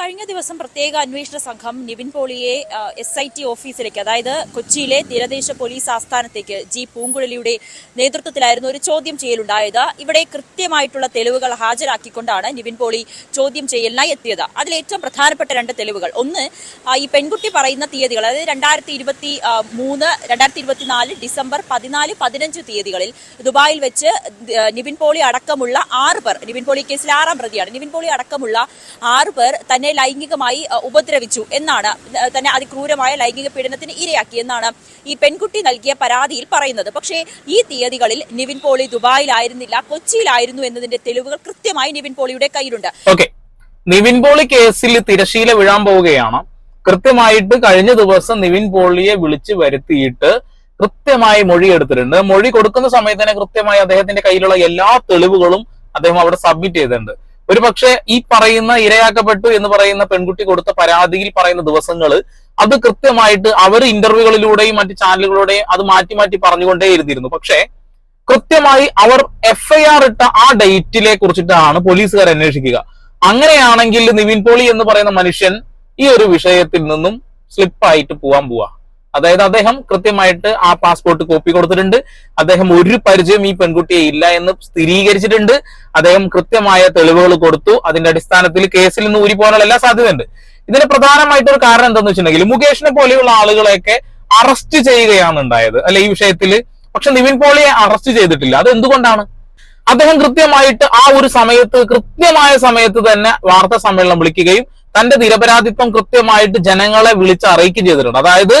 കഴിഞ്ഞ ദിവസം പ്രത്യേക അന്വേഷണ സംഘം നിവിൻ പോളിയെ എസ് ഐ ടി ഓഫീസിലേക്ക് അതായത് കൊച്ചിയിലെ തീരദേശ പോലീസ് ആസ്ഥാനത്തേക്ക് ജി പൂങ്കുഴലിയുടെ നേതൃത്വത്തിലായിരുന്നു ഒരു ചോദ്യം ചെയ്യലുണ്ടായത്. ഇവിടെ കൃത്യമായിട്ടുള്ള തെളിവുകൾ ഹാജരാക്കിക്കൊണ്ടാണ് നിവിൻ പോളി ചോദ്യം ചെയ്യലിനായി എത്തിയത്. അതിൽ ഏറ്റവും പ്രധാനപ്പെട്ട രണ്ട് തെളിവുകൾ. ഒന്ന് ഈ പെൺകുട്ടി പറയുന്ന തീയതികൾ അതായത് രണ്ടായിരത്തി ഇരുപത്തി മൂന്ന് രണ്ടായിരത്തി ഇരുപത്തിനാല് ഡിസംബർ പതിനാല് പതിനഞ്ച് തീയതികളിൽ ദുബായിൽ വെച്ച് നിവിൻ പോളി അടക്കമുള്ള ആറ് പേർ നിവിൻ പോളി കേസിൽ ആറാം പ്രതിയാണ്. നിവിൻ പോളി അടക്കമുള്ള ആറ് പേർ തന്നെ ലൈംഗികമായി ഉപദ്രവിച്ചു എന്നാണ് തന്നെ അതിക്രൂരമായ ലൈംഗിക പീഡനത്തിന് ഇരയാക്കി എന്നാണ് ഈ പെൺകുട്ടി നൽകിയ പരാതിയിൽ പറയുന്നത്. പക്ഷേ ഈ തീയതികളിൽ നിവിൻ പോളി ദുബായിലായിരുന്നില്ല കൊച്ചിയിലായിരുന്നു എന്നതിന്റെ തെളിവുകൾ കൃത്യമായി നിവിൻ പോളിയുടെ കയ്യിലുണ്ട്. ഓക്കെ. നിവിൻ പോളി കേസിൽ തിരശീല വീഴാൻ പോവുകയാണ്. കൃത്യമായിട്ട് കഴിഞ്ഞ ദിവസം നിവിൻ പോളിയെ വിളിച്ചു വരുത്തിയിട്ട് കൃത്യമായി മൊഴി എടുത്തിട്ടുണ്ട് മൊഴി കൊടുക്കുന്ന സമയത്ത് തന്നെ കൃത്യമായി അദ്ദേഹത്തിന്റെ കയ്യിലുള്ള എല്ലാ തെളിവുകളും അദ്ദേഹം അവിടെ സബ്മിറ്റ് ചെയ്തിട്ടുണ്ട്. ഒരു പക്ഷേ ഈ പറയുന്ന ഇരയാക്കപ്പെട്ടു എന്ന് പറയുന്ന പെൺകുട്ടി കൊടുത്ത പരാതിയിൽ പറയുന്ന ദിവസങ്ങൾ അത് കൃത്യമായിട്ട് അവർ ഇന്റർവ്യൂകളിലൂടെയും മറ്റ് ചാനലുകളിലൂടെയും അത് മാറ്റി മാറ്റി പറഞ്ഞുകൊണ്ടേ ഇരുന്നിരുന്നു. പക്ഷേ കൃത്യമായി അവർ എഫ്ഐആർ ഇട്ട ആ ഡേറ്റിലെ കുറിച്ചിട്ടാണ് പോലീസുകാർ അന്വേഷിക്കുക. അങ്ങനെയാണെങ്കിൽ നിവിൻ പോളി എന്ന് പറയുന്ന മനുഷ്യൻ ഈ ഒരു വിഷയത്തിൽ നിന്നും സ്ലിപ്പായിട്ട് പോവാൻ പോവാ. അതായത് അദ്ദേഹം കൃത്യമായിട്ട് ആ പാസ്പോർട്ട് കോപ്പി കൊടുത്തിട്ടുണ്ട്. അദ്ദേഹം ഒരു പരിചയം ഈ പെൺകുട്ടിയെ ഇല്ല എന്ന് സ്ഥിരീകരിച്ചിട്ടുണ്ട്. അദ്ദേഹം കൃത്യമായ തെളിവുകൾ കൊടുത്തു. അതിന്റെ അടിസ്ഥാനത്തിൽ കേസിൽ നിന്ന് ഊരി പോകാനുള്ള എല്ലാ സാധ്യതയുണ്ട്. ഇതിന് പ്രധാനമായിട്ട് ഒരു കാരണം എന്താണെന്ന് വെച്ചിട്ടുണ്ടെങ്കിൽ മുകേഷിനെ പോലെയുള്ള ആളുകളെയൊക്കെ അറസ്റ്റ് ചെയ്യുകയാണ് ഉണ്ടായത്. അല്ലെ ഈ വിഷയത്തിൽ പക്ഷെ നിവിൻ പോളിയെ അറസ്റ്റ് ചെയ്തിട്ടില്ല. അത് എന്തുകൊണ്ടാണ് അദ്ദേഹം കൃത്യമായിട്ട് ആ ഒരു സമയത്ത് കൃത്യമായ സമയത്ത് തന്നെ വാർത്താ സമ്മേളനം വിളിക്കുകയും തന്റെ നിരപരാധിത്വം കൃത്യമായിട്ട് ജനങ്ങളെ വിളിച്ച് അറിയിക്കുകയും ചെയ്തിട്ടുണ്ട്. അതായത്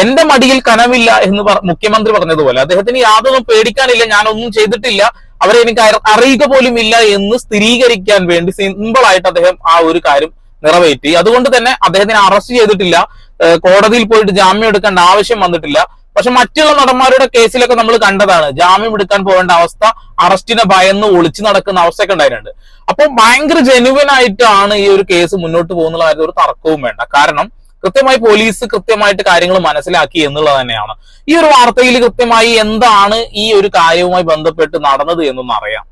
എന്റെ മടിയിൽ കനവില്ല എന്ന് മുഖ്യമന്ത്രി പറഞ്ഞതുപോലെ. അദ്ദേഹത്തിന് യാതൊന്നും പേടിക്കാനില്ല ഞാനൊന്നും ചെയ്തിട്ടില്ല. അവരെ എനിക്ക് അറി- അറിയുക പോലും ഇല്ല എന്ന് സ്ഥിരീകരിക്കാൻ വേണ്ടി സിമ്പിൾ ആയിട്ട് അദ്ദേഹം ആ ഒരു കാര്യം നിറവേറ്റി. അതുകൊണ്ട് തന്നെ അദ്ദേഹത്തിനെ അറസ്റ്റ് ചെയ്തിട്ടില്ല. കോടതിയിൽ പോയിട്ട് ജാമ്യം എടുക്കേണ്ട ആവശ്യം വന്നിട്ടില്ല. പക്ഷെ മറ്റുള്ള നടന്മാരുടെ കേസിലൊക്കെ നമ്മൾ കണ്ടതാണ്. ജാമ്യം എടുക്കാൻ പോകേണ്ട അവസ്ഥ അറസ്റ്റിനെ ഭയന്ന് ഒളിച്ചു നടക്കുന്ന അവസ്ഥയൊക്കെ ഉണ്ടായിട്ടുണ്ട്. അപ്പോൾ ഭയങ്കര ജെനുവൻ ആയിട്ടാണ് ഈ ഒരു കേസ് മുന്നോട്ട് പോകുന്ന കാര്യത്തിൽ ഒരു തർക്കവും വേണ്ട. കാരണം കൃത്യമായി പോലീസ് കൃത്യമായിട്ട് കാര്യങ്ങൾ മനസ്സിലാക്കി എന്നുള്ളത് തന്നെയാണ്. ഈ ഒരു വാർത്തയിൽ കൃത്യമായി എന്താണ് ഈ ഒരു കാര്യവുമായി ബന്ധപ്പെട്ട് നടന്നത് എന്നൊന്നും അറിയാം.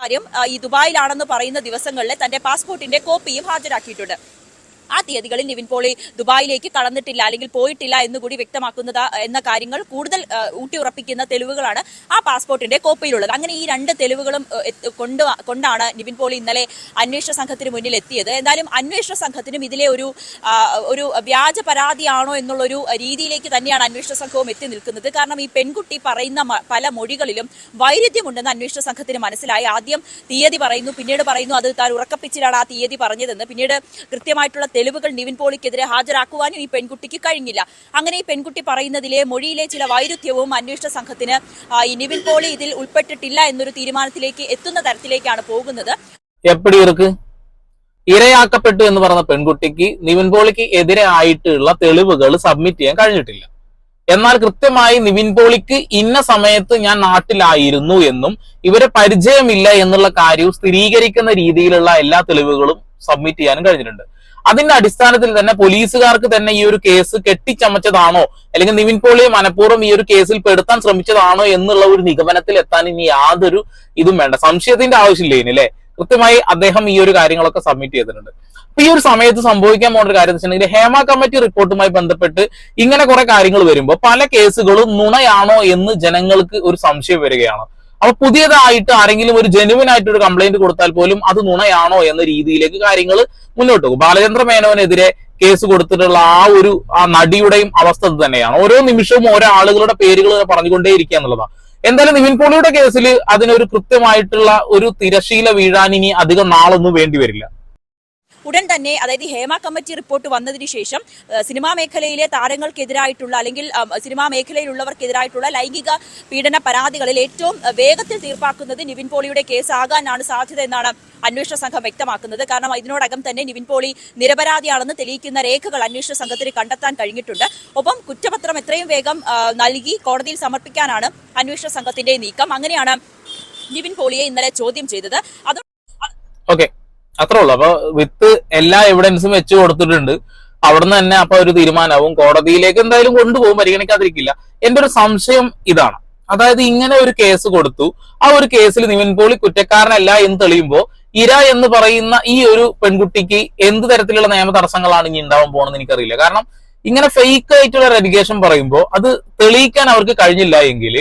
കാര്യം ഈ ദുബായിലാണെന്ന് പറയുന്ന ദിവസങ്ങളിൽ തന്റെ പാസ്പോർട്ടിന്റെ കോപ്പിയും ഹാജരാക്കിയിട്ടുണ്ട്. ആ തീയതികളിൽ നിവിൻ പോളി ദുബായിലേക്ക് കടന്നിട്ടില്ല അല്ലെങ്കിൽ പോയിട്ടില്ല എന്ന് കൂടി വ്യക്തമാക്കുന്നത് എന്ന കാര്യങ്ങൾ കൂടുതൽ ഊട്ടിയുറപ്പിക്കുന്ന തെളിവുകളാണ് ആ പാസ്പോർട്ടിന്റെ കോപ്പിയിലുള്ളത്. അങ്ങനെ ഈ രണ്ട് തെളിവുകളും കൊണ്ട് കൊണ്ടാണ് നിവിൻ പോളി ഇന്നലെ അന്വേഷണ സംഘത്തിന് മുന്നിൽ എത്തിയത്. എന്തായാലും അന്വേഷണ സംഘത്തിനും ഇതിലെ ഒരു ഒരു വ്യാജ പരാതിയാണോ എന്നുള്ളൊരു രീതിയിലേക്ക് തന്നെയാണ് അന്വേഷണ സംഘവും എത്തി നിൽക്കുന്നത്. കാരണം ഈ പെൺകുട്ടി പറയുന്ന പല മൊഴികളിലും വൈരുദ്ധ്യമുണ്ടെന്ന് അന്വേഷണ സംഘത്തിന് മനസ്സിലായി. ആദ്യം തീയതി പറയുന്നു പിന്നീട് പറയുന്നു അത് താൻ ഉറക്കപ്പിച്ചിലാണ് ആ തീയതി പറഞ്ഞതെന്ന്. പിന്നീട് കൃത്യമായിട്ടുള്ള തെളിവുകൾ നിവിൻ പോളിക്കെതിരെ ഹാജരാക്കുവാനും ഈ പെൺകുട്ടിക്ക് കഴിഞ്ഞില്ല. അങ്ങനെ ഈ പെൺകുട്ടി പറയുന്നതിലെ മൊഴിയിലെ ചില വൈരുദ്ധ്യവും അന്വേഷണ സംഘത്തിന് ഈ നിവിൻ പോളി ഇതിൽ ഉൾപ്പെട്ടിട്ടില്ല എന്നൊരു തീരുമാനത്തിലേക്ക് എത്തുന്ന തരത്തിലേക്കാണ് പോകുന്നത്. ഇരയാക്കപ്പെട്ടു എന്ന് പറഞ്ഞ പെൺകുട്ടിക്ക് നിവിൻ പോളിക്ക് എതിരെ ആയിട്ടുള്ള തെളിവുകൾ സബ്മിറ്റ് ചെയ്യാൻ കഴിഞ്ഞിട്ടില്ല. എന്നാൽ കൃത്യമായി നിവിൻ പോളിക്ക് ഇന്ന സമയത്ത് ഞാൻ നാട്ടിലായിരുന്നു എന്നും ഇവരെ പരിചയമില്ല എന്നുള്ള കാര്യവും സ്ഥിരീകരിക്കുന്ന രീതിയിലുള്ള എല്ലാ തെളിവുകളും സബ്മിറ്റ് ചെയ്യാനും കഴിഞ്ഞിട്ടുണ്ട്. അതിന്റെ അടിസ്ഥാനത്തിൽ തന്നെ പോലീസുകാർക്ക് തന്നെ ഈ ഒരു കേസ് കെട്ടിച്ചമച്ചതാണോ? അല്ലെങ്കിൽ നിവിൻ പോളിയെ മനഃപൂർവം ഈ ഒരു കേസിൽ പെടുത്താൻ ശ്രമിച്ചതാണോ എന്നുള്ള ഒരു നിഗമനത്തിൽ എത്താൻ ഇനി യാതൊരു ഇതും വേണ്ട. സംശയത്തിന്റെ ആവശ്യമില്ല ഇനി അല്ലെ? കൃത്യമായി അദ്ദേഹം ഈ ഒരു കാര്യങ്ങളൊക്കെ സബ്മിറ്റ് ചെയ്തിട്ടുണ്ട്. അപ്പൊ ഈ ഒരു സമയത്ത് സംഭവിക്കാൻ പോകുന്ന ഒരു കാര്യം വെച്ചിട്ടുണ്ടെങ്കിൽ ഹേമ കമ്മിറ്റി റിപ്പോർട്ടുമായി ബന്ധപ്പെട്ട് ഇങ്ങനെ കുറെ കാര്യങ്ങൾ വരുമ്പോൾ പല കേസുകളും നുണയാണോ എന്ന് ജനങ്ങൾക്ക് ഒരു സംശയം വരികയാണ്. അപ്പൊ പുതിയതായിട്ട് ആരെങ്കിലും ഒരു ജെനുവിൻ ആയിട്ട് ഒരു കംപ്ലൈന്റ് കൊടുത്താൽ പോലും അത് നുണയാണോ എന്ന രീതിയിലേക്ക് കാര്യങ്ങൾ മുന്നോട്ട് പോകും. ബാലചന്ദ്ര മേനോനെതിരെ കേസ് കൊടുത്തിട്ടുള്ള ആ ഒരു ആ നടിയുടെയും അവസ്ഥ തന്നെയാണ്. ഓരോ നിമിഷവും ഓരോ ആളുകളുടെ പേരുകൾ പറഞ്ഞുകൊണ്ടേ ഇരിക്കുക എന്നുള്ളതാണ് എന്തായാലും നിവിൻ പോളിയുടെ കേസിൽ അതിനൊരു കൃത്യമായിട്ടുള്ള ഒരു തിരശീല വീഴാൻ ഇനി അധികം നാളൊന്നും വേണ്ടി വരില്ല. ഉടൻ തന്നെ അതായത് ഹേമ കമ്മിറ്റി റിപ്പോർട്ട് വന്നതിന് ശേഷം സിനിമാ മേഖലയിലെ താരങ്ങൾക്കെതിരായിട്ടുള്ള അല്ലെങ്കിൽ സിനിമാ മേഖലയിലുള്ളവർക്കെതിരായിട്ടുള്ള ലൈംഗിക പീഡന പരാതികളിൽ ഏറ്റവും വേഗത്തിൽ തീർപ്പാക്കുന്നത് നിവിൻ പോളിയുടെ കേസ് ആകാനാണ് സാധ്യത എന്നാണ് അന്വേഷണ സംഘം വ്യക്തമാക്കുന്നത്. കാരണം ഇതിനോടകം തന്നെ നിവിൻ പോളി നിരപരാധിയാണെന്ന് തെളിയിക്കുന്ന രേഖകൾ അന്വേഷണ സംഘത്തിന് കണ്ടെത്താൻ കഴിഞ്ഞിട്ടുണ്ട്. ഒപ്പം കുറ്റപത്രം എത്രയും വേഗം നൽകി കോടതിയിൽ സമർപ്പിക്കാനാണ് അന്വേഷണ സംഘത്തിന്റെ നീക്കം. അങ്ങനെയാണ് നിവിൻ പോളിയെ ഇന്നലെ ചോദ്യം ചെയ്തത്. അത് ഓക്കെ അത്രേ ഉള്ളൂ അപ്പൊ വിത്ത് എല്ലാ എവിഡൻസും വെച്ച് കൊടുത്തിട്ടുണ്ട്. അവിടുന്ന് തന്നെ അപ്പൊ ഒരു തീരുമാനവും കോടതിയിലേക്ക് എന്തായാലും കൊണ്ടുപോകും. പരിഗണിക്കാതിരിക്കില്ല. എന്റെ ഒരു സംശയം ഇതാണ്. അതായത് ഇങ്ങനെ ഒരു കേസ് കൊടുത്തു. ആ ഒരു കേസിൽ നിവിൻ പോളി കുറ്റക്കാരനല്ല എന്ന് തെളിയുമ്പോൾ ഇര എന്ന് പറയുന്ന ഈ ഒരു പെൺകുട്ടിക്ക് എന്ത് തരത്തിലുള്ള നിയമ തടസ്സങ്ങളാണ് ഇനി ഉണ്ടാവാൻ പോകണമെന്ന് എനിക്കറിയില്ല. കാരണം ഇങ്ങനെ ഫേക്ക് ആയിട്ടുള്ള റെഡിഗേഷൻ പറയുമ്പോൾ അത് തെളിയിക്കാൻ അവർക്ക് കഴിഞ്ഞില്ല എങ്കിൽ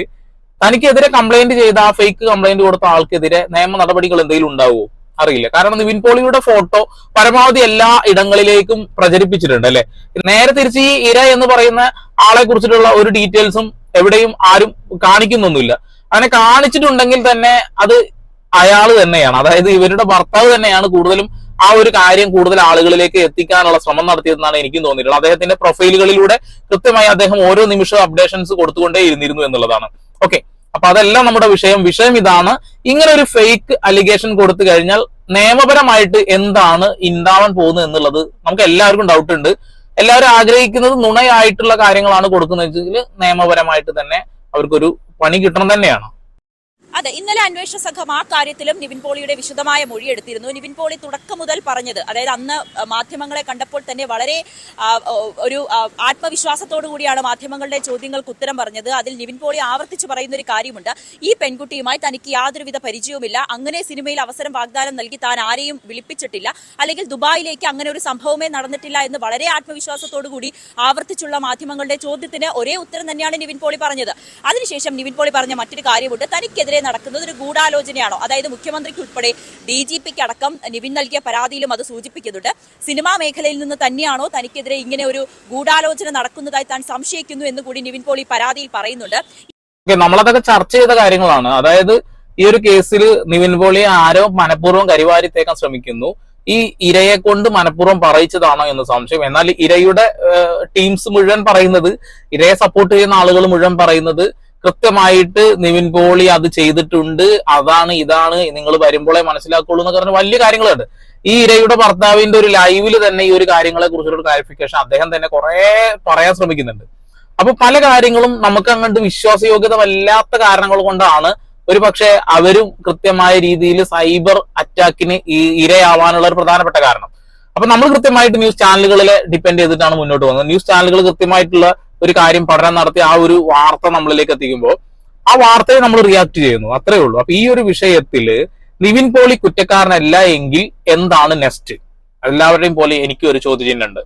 തനിക്കെതിരെ കംപ്ലൈന്റ് ചെയ്ത ആ ഫേക്ക് കംപ്ലൈന്റ് കൊടുത്ത ആൾക്കെതിരെ നിയമ നടപടികൾ എന്തെങ്കിലും ഉണ്ടാവുമോ? അറിയില്ല. കാരണം നിവിൻ പോളിയുടെ ഫോട്ടോ പരമാവധി എല്ലാ ഇടങ്ങളിലേക്കും പ്രചരിപ്പിച്ചിട്ടുണ്ട് അല്ലെ? നേരെ തിരിച്ച് ഈ ഇര എന്ന് പറയുന്ന ആളെ കുറിച്ചിട്ടുള്ള ഒരു ഡീറ്റെയിൽസും എവിടെയും ആരും കാണിക്കുന്നൊന്നുമില്ല. അങ്ങനെ കാണിച്ചിട്ടുണ്ടെങ്കിൽ തന്നെ അത് അയാൾ തന്നെയാണ്. അതായത് ഇവരുടെ ഭർത്താവ് തന്നെയാണ് കൂടുതലും ആ ഒരു കാര്യം കൂടുതൽ ആളുകളിലേക്ക് എത്തിക്കാനുള്ള ശ്രമം നടത്തിയതെന്നാണ് എനിക്കും തോന്നിയിട്ടുള്ളത്. അദ്ദേഹത്തിന്റെ പ്രൊഫൈലുകളിലൂടെ കൃത്യമായി അദ്ദേഹം ഓരോ നിമിഷവും അപ്ഡേഷൻസ് കൊടുത്തുകൊണ്ടേ ഇരുന്നിരുന്നു എന്നുള്ളതാണ്. ഓക്കെ അപ്പൊ അതെല്ലാം നമ്മുടെ വിഷയം. വിഷയം ഇതാണ്. ഇങ്ങനെ ഒരു ഫേക്ക് അലിഗേഷൻ കൊടുത്തു കഴിഞ്ഞാൽ നിയമപരമായിട്ട് എന്താണ് ഉണ്ടാവാൻ പോകുന്നത് എന്നുള്ളത് നമുക്ക് എല്ലാവർക്കും ഡൗട്ട് ഉണ്ട്. എല്ലാവരും ആഗ്രഹിക്കുന്നത് നുണയായിട്ടുള്ള കാര്യങ്ങളാണ് കൊടുക്കുന്നതെങ്കിൽ നിയമപരമായിട്ട് തന്നെ അവർക്കൊരു പണി കിട്ടണം തന്നെയാണ്. അതെ ഇന്നലെ അന്വേഷണ സംഘം ആ കാര്യത്തിലും നിവിൻ പോളിയുടെ വിശദമായ മൊഴിയെടുത്തിരുന്നു നിവിൻ പോളി തുടക്കം മുതൽ പറഞ്ഞത് അതായത് അന്ന് മാധ്യമങ്ങളെ കണ്ടപ്പോൾ തന്നെ വളരെ ഒരു ആത്മവിശ്വാസത്തോടു കൂടിയാണ് മാധ്യമങ്ങളുടെ ചോദ്യങ്ങൾക്ക് ഉത്തരം പറഞ്ഞത്. അതിൽ നിവിൻ പോളി ആവർത്തിച്ച് പറയുന്ന ഒരു കാര്യമുണ്ട്. ഈ പെൺകുട്ടിയുമായി തനിക്ക് യാതൊരുവിധ പരിചയവുമില്ല. അങ്ങനെ സിനിമയിൽ അവസരം വാഗ്ദാനം നൽകി താൻ ആരെയും വിളിപ്പിച്ചിട്ടില്ല. അല്ലെങ്കിൽ ദുബായിലേക്ക് അങ്ങനെ ഒരു സംഭവമേ നടന്നിട്ടില്ല എന്ന് വളരെ ആത്മവിശ്വാസത്തോടു കൂടി ആവർത്തിച്ചുള്ള മാധ്യമങ്ങളുടെ ചോദ്യത്തിന് ഒരേ ഉത്തരം തന്നെയാണ് നിവിൻ പോളി പറഞ്ഞത്. അതിനുശേഷം നിവിൻ പോളി പറഞ്ഞ മറ്റൊരു കാര്യമുണ്ട്. തനിക്കെതിരെ നടക്കുന്നത് ഒരു ഗൂഢാലോചനയാണോ? അതായത് മുഖ്യമന്ത്രിക്ക് ഉൾപ്പെടെ ഡി ജി പിക്ക് അടക്കം നിവിൻ നൽകിയ പരാതിയിലും അത് സൂചിപ്പിക്കുന്നുണ്ട്. സിനിമാ മേഖലയിൽ നിന്ന് തന്നെയാണോ തനിക്കെതിരെ ഇങ്ങനെ ഒരു ഗൂഢാലോചന നടക്കുന്നതായി താൻ സംശയിക്കുന്നു എന്ന് കൂടി നിവിൻ പോളി പരാതിയിൽ പറയുന്നുണ്ട്. നമ്മളതൊക്കെ ചർച്ച ചെയ്ത കാര്യങ്ങളാണ്. അതായത് ഈ ഒരു കേസിൽ നിവിൻ പോളി ആരോ മനഃപൂർവം കരിവാരിത്തേക്കാൻ ശ്രമിക്കുന്നു. ഈ ഇരയെ കൊണ്ട് മനഃപൂർവം പറയിച്ചതാണോ എന്ന് സംശയം. എന്നാൽ ഇരയുടെ ടീംസ് മുഴുവൻ പറയുന്നത് ഇരയെ സപ്പോർട്ട് ചെയ്യുന്ന ആളുകൾ മുഴുവൻ പറയുന്നത് കൃത്യമായിട്ട് നിവിൻ പോളി അത് ചെയ്തിട്ടുണ്ട്. അതാണ് ഇതാണ്. നിങ്ങൾ വരുമ്പോഴേ മനസ്സിലാക്കുള്ളൂ എന്ന് പറഞ്ഞ വലിയ കാര്യങ്ങളുണ്ട്. ഈ ഇരയുടെ ഭർത്താവിന്റെ ഒരു ലൈവിൽ തന്നെ ഈ ഒരു കാര്യങ്ങളെ കുറിച്ചൊരു ക്ലാരിഫിക്കേഷൻ അദ്ദേഹം തന്നെ കുറെ പറയാൻ ശ്രമിക്കുന്നുണ്ട്. അപ്പൊ പല കാര്യങ്ങളും നമുക്ക് അങ്ങോട്ട് വിശ്വാസയോഗ്യത വല്ലാത്ത കാരണങ്ങൾ കൊണ്ടാണ് ഒരു പക്ഷേ അവരും കൃത്യമായ രീതിയിൽ സൈബർ അറ്റാക്കിന് ഈ ഇരയാവാനുള്ള ഒരു പ്രധാനപ്പെട്ട കാരണം. അപ്പൊ നമ്മൾ കൃത്യമായിട്ട് ന്യൂസ് ചാനലുകളിലെ ഡിപ്പെൻഡ് ചെയ്തിട്ടാണ് മുന്നോട്ട് പോകുന്നത്. ന്യൂസ് ചാനലുകൾ കൃത്യമായിട്ടുള്ള ഒരു കാര്യം പഠനം നടത്തി ആ ഒരു വാർത്ത നമ്മളിലേക്ക് എത്തിക്കുമ്പോൾ ആ വാർത്തയെ നമ്മൾ റിയാക്ട് ചെയ്യുന്നു. അത്രേ ഉള്ളൂ. അപ്പൊ ഈ ഒരു വിഷയത്തിൽ നിവിൻ പോളി കുറ്റക്കാരനല്ല എങ്കിൽ എന്താണ് നെക്സ്റ്റ്? എല്ലാവരുടെയും പോലെ എനിക്ക് ഒരു ചോദ്യചിഹ്നമുണ്ട്.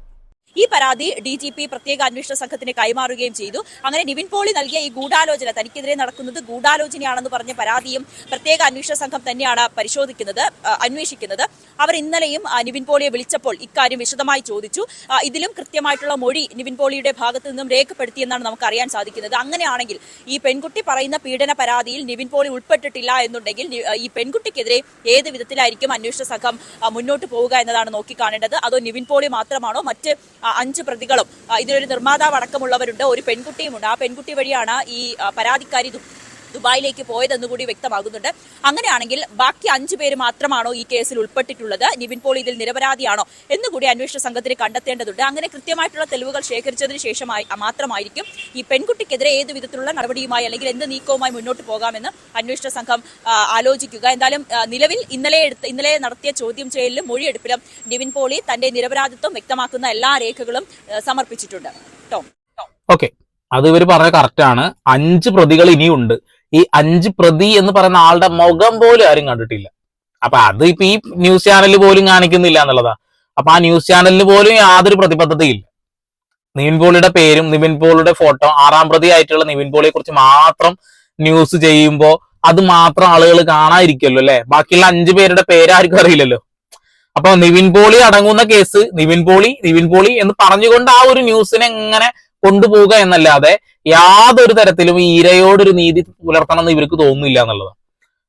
ഈ പരാതി ഡി ജി പി പ്രത്യേക അന്വേഷണ സംഘത്തിന് കൈമാറുകയും ചെയ്തു. അങ്ങനെ നിവിൻ പോളി നൽകിയ ഈ ഗൂഢാലോചന തനിക്കെതിരെ നടക്കുന്നത് ഗൂഢാലോചനയാണെന്ന് പറഞ്ഞ പരാതിയും പ്രത്യേക അന്വേഷണ സംഘം തന്നെയാണ് പരിശോധിക്കുന്നത് അന്വേഷിക്കുന്നത്. അവർ ഇന്നലെയും നിവിൻ പോളിയെ വിളിച്ചപ്പോൾ ഇക്കാര്യം വിശദമായി ചോദിച്ചു. ഇതിലും കൃത്യമായിട്ടുള്ള മൊഴി നിവിൻ പോളിയുടെ ഭാഗത്തു നിന്നും രേഖപ്പെടുത്തിയെന്നാണ് നമുക്ക് അറിയാൻ സാധിക്കുന്നത്. അങ്ങനെയാണെങ്കിൽ ഈ പെൺകുട്ടി പറയുന്ന പീഡന പരാതിയിൽ നിവിൻ പോളി ഉൾപ്പെട്ടിട്ടില്ല എന്നുണ്ടെങ്കിൽ ഈ പെൺകുട്ടിക്കെതിരെ ഏത് വിധത്തിലായിരിക്കും അന്വേഷണ സംഘം മുന്നോട്ട് പോവുക എന്നതാണ് നോക്കിക്കാണേണ്ടത്. അതോ നിവിൻ പോളി മാത്രമാണോ മറ്റ് അഞ്ച് പ്രതികളും ഇതിലൊരു നിർമ്മാതാവ് അടക്കമുള്ളവരുണ്ട് ഒരു പെൺകുട്ടിയുമുണ്ട് ആ പെൺകുട്ടി വഴിയാണ് ഈ പരാതിക്കാരി ദുബായിലേക്ക് പോയതെന്ന് കൂടി വ്യക്തമാകുന്നുണ്ട്. അങ്ങനെയാണെങ്കിൽ ബാക്കി അഞ്ചു പേര് മാത്രമാണോ ഈ കേസിൽ ഉൾപ്പെട്ടിട്ടുള്ളത്? നിവിൻ പോൾ ഇതിൽ നിരപരാധിയാണോ എന്നുകൂടി അന്വേഷണ സംഘത്തിന് കണ്ടെത്തേണ്ടതുണ്ട്. അങ്ങനെ കൃത്യമായിട്ടുള്ള തെളിവുകൾ ശേഖരിച്ചതിന് ശേഷമായി മാത്രമായിരിക്കും ഈ പെൺകുട്ടിക്കെതിരെ ഏത് വിധത്തിലുള്ള നടപടിയുമായി അല്ലെങ്കിൽ എന്ത് നീക്കവുമായി മുന്നോട്ട് പോകാമെന്ന് അന്വേഷണ സംഘം ആലോചിക്കുക. എന്തായാലും നിലവിൽ ഇന്നലെ ഇന്നലെ നടത്തിയ ചോദ്യം ചെയ്യലിലും മൊഴിയെടുപ്പിലും നിവിൻ പോളി തന്റെ നിരപരാധിത്വം വ്യക്തമാക്കുന്ന എല്ലാ രേഖകളും സമർപ്പിച്ചിട്ടുണ്ട്. ഓക്കെ. അത് ഇവർ പറഞ്ഞ കറക്റ്റ് ആണ്. അഞ്ച് പ്രതികൾ ഇനിയുണ്ട്. ഈ അഞ്ച് പ്രതി എന്ന് പറയുന്ന ആളുടെ മുഖം പോലും ആരും കണ്ടിട്ടില്ല. അപ്പൊ അത് ഇപ്പൊ ഈ ന്യൂസ് ചാനലിൽ പോലും കാണിക്കുന്നില്ല എന്നുള്ളതാ. അപ്പൊ ആ ന്യൂസ് ചാനലിന് പോലും യാതൊരു പ്രതിബദ്ധതയില്ല. നിവിൻ പോളിയുടെ പേരും നിവിൻ പോളിയുടെ ഫോട്ടോ ആറാം പ്രതി ആയിട്ടുള്ള നിവിൻ പോളിയെ കുറിച്ച് മാത്രം ന്യൂസ് ചെയ്യുമ്പോൾ അത് മാത്രം ആളുകൾ കാണാതിരിക്കുമല്ലോ അല്ലെ? ബാക്കിയുള്ള അഞ്ചു പേരുടെ പേരാർക്കും അറിയില്ലല്ലോ. അപ്പൊ നിവിൻ പോളി അടങ്ങുന്ന കേസ് നിവിൻ പോളി നിവിൻ പോളി എന്ന് പറഞ്ഞുകൊണ്ട് ആ ഒരു ന്യൂസിനെ എങ്ങനെ കൊണ്ടുപോവുക എന്നല്ലാതെ യാതൊരു തരത്തിലും ഈ ഇരയോടൊരു നീതി പുലർത്തണം എന്ന് ഇവർക്ക് തോന്നുന്നില്ല എന്നുള്ളതാണ്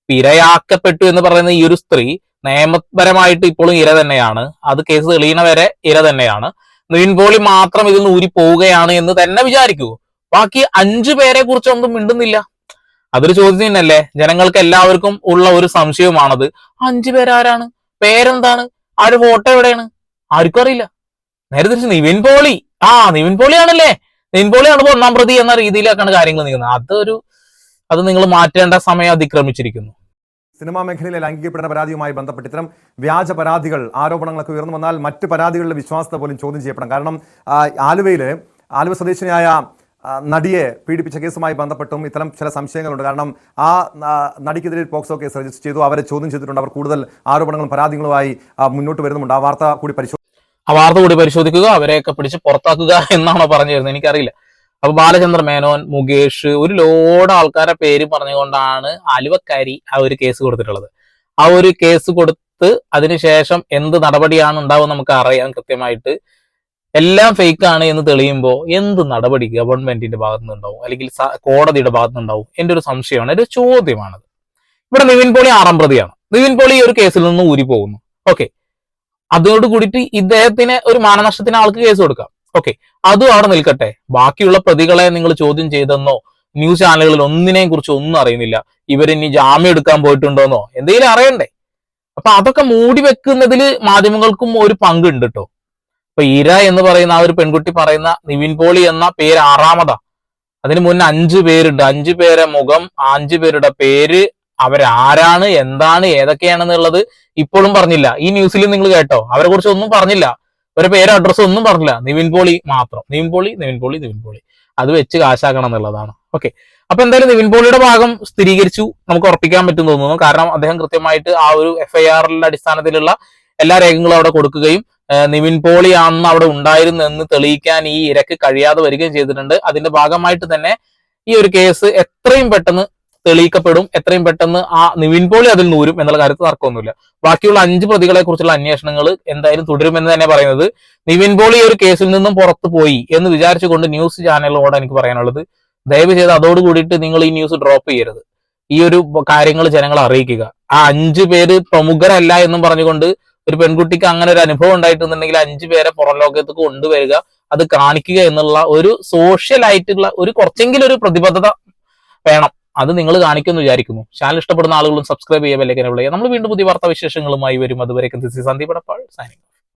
ഇരയാക്കപ്പെട്ടു എന്ന് പറയുന്ന ഈ ഒരു സ്ത്രീ നിയമപരമായിട്ട് ഇപ്പോഴും ഇര തന്നെയാണ്. അത് കേസ് തെളിയണ വരെ ഇര തന്നെയാണ്. നിവിൻ പോളി മാത്രം ഇതിൽ നിന്ന് ഊരി പോവുകയാണ് എന്ന് തന്നെ വിചാരിക്കൂ. ബാക്കി അഞ്ചു പേരെ കുറിച്ചൊന്നും മിണ്ടുന്നില്ല. അതൊരു ചോദ്യം തന്നെയല്ലേ? ജനങ്ങൾക്ക് എല്ലാവർക്കും ഉള്ള ഒരു സംശയവുമാണത്. അഞ്ചു പേരാരാണ്? പേരെന്താണ്? ആ ഒരു ഫോട്ടോ എവിടെയാണ് ആർക്കും അറിയില്ല. നേരെ തിരിച്ച് നിവിൻ പോളി! ആ നിവിൻ പോളിയാണല്ലേ? നിവിൻ പോളിയാണ് ഒന്നാം പ്രതി എന്ന രീതിയിലേക്കാണ് കാര്യങ്ങൾ നീങ്ങുന്നത്. അതൊരു അത് നിങ്ങൾ മാറ്റേണ്ട സമയം അതിക്രമിച്ചിരിക്കുന്നു. സിനിമാ മേഖലയിലെ ലൈംഗിക പീഡന പരാതിയുമായി ബന്ധപ്പെട്ട് ഇത്തരം വ്യാജ പരാതികൾ ആരോപണങ്ങളൊക്കെ ഉയർന്നു വന്നാൽ മറ്റ് പരാതികളുടെ വിശ്വാസത്തെ പോലും ചോദ്യം ചെയ്യപ്പെടാം. കാരണം ആ, ആലുവയിൽ ആലുവ സ്വദേശിനിയായ നടിയെ പീഡിപ്പിച്ച കേസുമായി ബന്ധപ്പെട്ടും ഇത്തരം ചില സംശയങ്ങളുണ്ട്. കാരണം ആ നടിക്കെതിരെ പോക്സോ കേസ് രജിസ്റ്റർ ചെയ്തു. അവരെ ചോദ്യം ചെയ്തിട്ടുണ്ട്. അവർ കൂടുതൽ ആരോപണങ്ങളും പരാതികളുമായി മുന്നോട്ട് വരുന്നുണ്ട് ആ വാർത്ത കൂടി പരിശോധിച്ചു ആ വാർത്ത കൂടി പരിശോധിക്കുക അവരെയൊക്കെ പിടിച്ച് പുറത്താക്കുക എന്നാണോ പറഞ്ഞു തരുന്നത് എനിക്കറിയില്ല. അപ്പൊ ബാലചന്ദ്ര മേനോൻ മുകേഷ് ഒരു ലോഡ് ആൾക്കാരെ പേര് പറഞ്ഞുകൊണ്ടാണ് അലുവക്കാരി ആ ഒരു കേസ് കൊടുത്തിട്ടുള്ളത്. ആ ഒരു കേസ് കൊടുത്ത് അതിനുശേഷം എന്ത് നടപടിയാണ് ഉണ്ടാവുക നമുക്ക് അറിയാം കൃത്യമായിട്ട്. എല്ലാം ഫേക്ക് ആണ് എന്ന് തെളിയുമ്പോൾ എന്ത് നടപടി ഗവൺമെന്റിന്റെ ഭാഗത്തു നിന്നുണ്ടാവും അല്ലെങ്കിൽ കോടതിയുടെ ഭാഗത്തു നിന്നുണ്ടാവും എന്റെ ഒരു സംശയമാണ് ഒരു ചോദ്യമാണത്. ഇവിടെ നിവിൻ പോളി ആറാം പ്രതിയാണ്. നിവിൻ പോളി ഈ ഒരു കേസിൽ നിന്ന് ഊരി പോകുന്നു ഓക്കെ അതോട് കൂടിയിട്ട് ഇദ്ദേഹത്തിന് ഒരു മാനനഷ്ടത്തിന് ആൾക്ക് കേസ് കൊടുക്കാം. ഓക്കെ അതും അവിടെ നിൽക്കട്ടെ. ബാക്കിയുള്ള പ്രതികളെ നിങ്ങൾ ചോദ്യം ചെയ്തെന്നോ ന്യൂസ് ചാനലുകളിൽ ഒന്നിനെയും കുറിച്ച് ഒന്നും അറിയുന്നില്ല. ഇവരിനി ജാമ്യം എടുക്കാൻ പോയിട്ടുണ്ടോന്നോ? എന്തെങ്കിലും അറിയണ്ടേ? അപ്പൊ അതൊക്കെ മൂടി വെക്കുന്നതിൽ മാധ്യമങ്ങൾക്കും ഒരു പങ്കുണ്ട് കേട്ടോ ഇപ്പൊ ഇര എന്ന് പറയുന്ന ആ ഒരു പെൺകുട്ടി പറയുന്ന നിവിൻ പോളി എന്ന പേര് ആറാമതാ. അതിന് മുന്നേ അഞ്ചു പേരുണ്ട്. അഞ്ചു പേരെ മുഖം അഞ്ചു പേരുടെ പേര് അവരാരാണ് എന്താണ് ഏതൊക്കെയാണെന്നുള്ളത് ഇപ്പോഴും പറഞ്ഞില്ല. ഈ ന്യൂസിൽ നിങ്ങൾ കേട്ടോ. അവരെ കുറിച്ച് ഒന്നും പറഞ്ഞില്ല. ഒരു പേര് അഡ്രസ് ഒന്നും പറഞ്ഞില്ല. നിവിൻ പോളി മാത്രം. നിവിൻ പോളി നിവിൻ പോളി നിവിൻ പോളി. അത് വെച്ച് കാശാക്കണം എന്നുള്ളതാണ്. ഓക്കെ. അപ്പൊ എന്തായാലും നിവിൻ പോളിയുടെ ഭാഗം സ്ഥിരീകരിച്ചു. നമുക്ക് ഉറപ്പിക്കാൻ പറ്റും തോന്നുന്നു. കാരണം അദ്ദേഹം കൃത്യമായിട്ട് ആ ഒരു എഫ്ഐആറിന്റെ അടിസ്ഥാനത്തിലുള്ള എല്ലാ രേഖകളും അവിടെ കൊടുക്കുകയും നിവിൻ പോളി ആണെന്ന് അവിടെ ഉണ്ടായിരുന്നു എന്ന് തെളിയിക്കാൻ ഈ ഇരക്ക് കഴിയാതെ വരികയും ചെയ്തിട്ടുണ്ട്. അതിന്റെ ഭാഗമായിട്ട് തന്നെ ഈ ഒരു കേസ് എത്രയും പെട്ടെന്ന് തെളിയിക്കപ്പെടും. എത്രയും പെട്ടെന്ന് ആ നിവിൻ പോളി അതിൽ നൂരും എന്നുള്ള കാര്യത്തിൽ തർക്കമൊന്നുമില്ല. ബാക്കിയുള്ള അഞ്ച് പ്രതികളെ കുറിച്ചുള്ള അന്വേഷണങ്ങൾ എന്തായാലും തുടരുമെന്ന് തന്നെ പറയുന്നത്. നിവിൻ പോളി ഒരു കേസിൽ നിന്നും പുറത്തു പോയി എന്ന് വിചാരിച്ചുകൊണ്ട് ന്യൂസ് ചാനലിനോട് എനിക്ക് പറയാനുള്ളത്. ദയവ് ചെയ്ത് അതോട് കൂടിയിട്ട് നിങ്ങൾ ഈ ന്യൂസ് ഡ്രോപ്പ് ചെയ്യരുത്. ഈ ഒരു കാര്യങ്ങൾ ജനങ്ങൾ അറിയിക്കുക. ആ അഞ്ചു പേര് പ്രമുഖരല്ല എന്നും പറഞ്ഞുകൊണ്ട് ഒരു പെൺകുട്ടിക്ക് അങ്ങനെ ഒരു അനുഭവം ഉണ്ടായിട്ടുണ്ടെങ്കിൽ അഞ്ചു പേരെ പുറം ലോകത്തേക്ക് കൊണ്ടുവരിക അത് കാണിക്കുക എന്നുള്ള ഒരു സോഷ്യൽ ആയിട്ടുള്ള ഒരു കുറച്ചെങ്കിലും ഒരു പ്രതിബദ്ധത വേണം. അത് നിങ്ങൾ കാണിക്കുമെന്ന് വിചാരിക്കുന്നു. ചാനൽ ഇഷ്ടപ്പെടുന്ന ആളുകളും സബ്സ്ക്രൈബ് ചെയ്യുക ബെല്ലൈക്കൻ നമ്മൾ വീണ്ടും പുതിയ വാർത്താ വിശേഷങ്ങളുമായി വരും അതുവരെ സന്ദീപ് അടപ്പാൾ സൈനിങ്